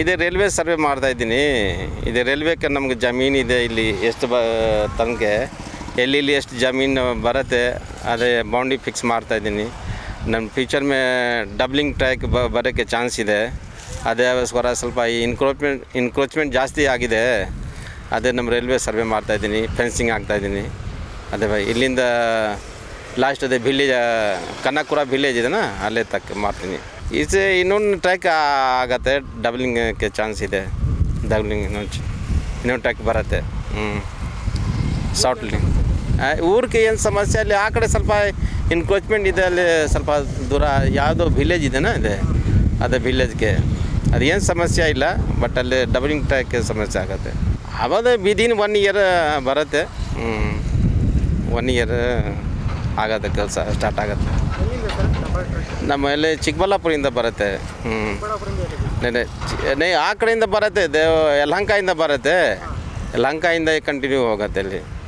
ಇದೆ railway survey ಮಾಡ್ತಾ ಇದ್ದೀನಿ. ಇದೆ ರೈಲ್ವೆಗೆ ನಮ್ಗೆ ಜಮೀನಿದೆ ಇಲ್ಲಿ ಎಷ್ಟು ಬ ತನಕ. ಎಲ್ಲೆಲ್ಲಿ ಎಷ್ಟು ಜಮೀನು ಬರುತ್ತೆ ಅದೇ ಬೌಂಡ್ರಿ ಫಿಕ್ಸ್ ಮಾಡ್ತಾ ಇದ್ದೀನಿ. ನಮ್ಮ ಫ್ಯೂಚರ್ ಮೇ ಡಬ್ಲಿಂಗ್ ಟ್ರ್ಯಾಕ್ ಬ ಬರೋಕ್ಕೆ ಚಾನ್ಸ್ ಇದೆ. ಅದೇ ಸ್ವರ ಸ್ವಲ್ಪ ಈ ಇನ್ಕ್ರೋಚ್ಮೆಂಟ್ ಇನ್ಕ್ರೋಚ್ಮೆಂಟ್ ಜಾಸ್ತಿ ಆಗಿದೆ. ಅದೇ ನಮ್ಮ ರೈಲ್ವೆ ಸರ್ವೆ ಮಾಡ್ತಾ ಇದ್ದೀನಿ, ಫೆನ್ಸಿಂಗ್ ಆಗ್ತಾ ಇದ್ದೀನಿ. ಅದೇ ಬೈ ಇಲ್ಲಿಂದ ಲಾಸ್ಟ್ ಅದೇ ವಿಲೇಜ್ ಕನಕಪುರ ವಿಲೇಜ್ ಇದೆನಾ? ಅಲ್ಲೇ ತಕ್ಕ ಮಾಡ್ತೀನಿ. ಈಚೆ ಇನ್ನೊಂದು ಟ್ರ್ಯಾಕ್ ಆಗತ್ತೆ. ಡಬ್ಲಿಂಗಕ್ಕೆ ಚಾನ್ಸ್ ಇದೆ. ಡಬ್ಲಿಂಗ್ ಇನ್ನೊಂದು ಇನ್ನೊಂದು ಟ್ರ್ಯಾಕ್ ಬರುತ್ತೆ. ಹ್ಞೂ ಸಾಫ್ಟ್ಲಿ ಊರಿಗೆ ಏನು ಸಮಸ್ಯೆ? ಅಲ್ಲಿ ಆ ಕಡೆ ಸ್ವಲ್ಪ ಇನ್ಕ್ರೋಚ್ಮೆಂಟ್ ಇದೆ. ಅಲ್ಲಿ ಸ್ವಲ್ಪ ದೂರ ಯಾವುದೋ ವಿಲೇಜ್ ಇದೆನಾ ಇದೆ? ಅದೇ ವಿಲೇಜ್ಗೆ ಅದು ಏನು ಸಮಸ್ಯೆ ಇಲ್ಲ ಬಟ್ ಅಲ್ಲಿ ಡಬ್ಲಿಂಗ್ ಟ್ರ್ಯಾಕ್ ಸಮಸ್ಯೆ ಆಗುತ್ತೆ. ಅವಾಗ ವಿದಿನ್ ಒನ್ ಇಯರ್ ಬರುತ್ತೆ. ಹ್ಞೂ ಒನ್ ಇಯರ್ ಆಗತ್ತೆ ಕೆಲಸ ಸ್ಟಾರ್ಟ್ ಆಗುತ್ತೆ. ನಮ್ಮಲ್ಲಿ ಚಿಕ್ಕಬಳ್ಳಾಪುರದಿಂದ ಬರುತ್ತೆ. ಹ್ಞೂ ಆ ಕಡೆಯಿಂದ ಬರುತ್ತೆ, ದೇವ ಯಲಹಂಕಾಯಿಂದ ಬರುತ್ತೆ. ಲಂಕಾಯಿಂದ ಕಂಟಿನ್ಯೂ ಹೋಗುತ್ತೆ ಅಲ್ಲಿ